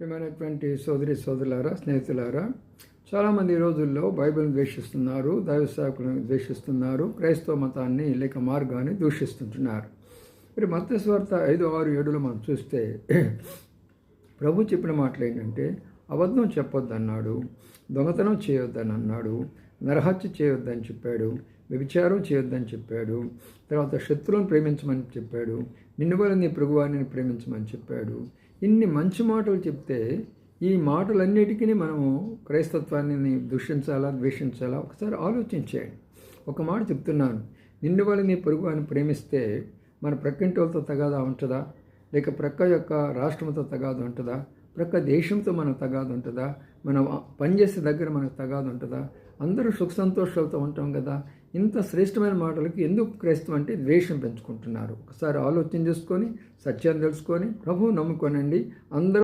ప్రియమైనటువంటి సోదరి సోదరులారా స్నేహితులారా చాలామంది ఈ రోజుల్లో బైబిల్ని ద్వేషిస్తున్నారు దైవ సేవకులను ద్వేషిస్తున్నారు క్రైస్తవ మతాన్ని లేక మార్గాన్ని దూషిస్తుంటున్నారు. మరి మత్స్వార్త ఐదు ఆరు ఏడులో మనం చూస్తే ప్రభు చెప్పిన మాటలు ఏంటంటే అబద్ధం చెప్పొద్దన్నాడు దొంగతనం చేయొద్దని అన్నాడు నరహత్య చేయొద్దని చెప్పాడు వ్యభిచారం చేయొద్దని చెప్పాడు. తర్వాత శత్రువులను ప్రేమించమని చెప్పాడు. నిన్ను వల్ల నీ ప్రభువారిని ప్రేమించమని చెప్పాడు. ఇన్ని మంచి మాటలు చెప్తే ఈ మాటలన్నిటికీ మనము క్రైస్తత్వాన్ని దూషించాలా ద్వేషించాలా? ఒకసారి ఆలోచించేయండి. ఒక మాట చెప్తున్నాను. నిన్ను వల్ల నీ పొరుగువాన్ని ప్రేమిస్తే మన ప్రక్కింటి వాళ్ళతో తగాదా ఉంటుందా? లేక ప్రక్క యొక్క రాష్ట్రంతో తగాదు ఉంటుందా? ప్రక్క దేశంతో మనకు తగాదు ఉంటుందా? మనం పనిచేసే దగ్గర మనకు తగాదు ఉంటుందా? అందరూ సుఖ సంతోషాలతో ఉంటాం కదా. ఇంత శ్రేష్టమైన మాటలకు ఎందుకు క్రైస్తవం అంటే ద్వేషం పెంచుకుంటున్నారు? ఒకసారి ఆలోచన చేసుకొని సత్యాన్ని తెలుసుకొని ప్రభువు నమ్ముకోనండి. అందరూ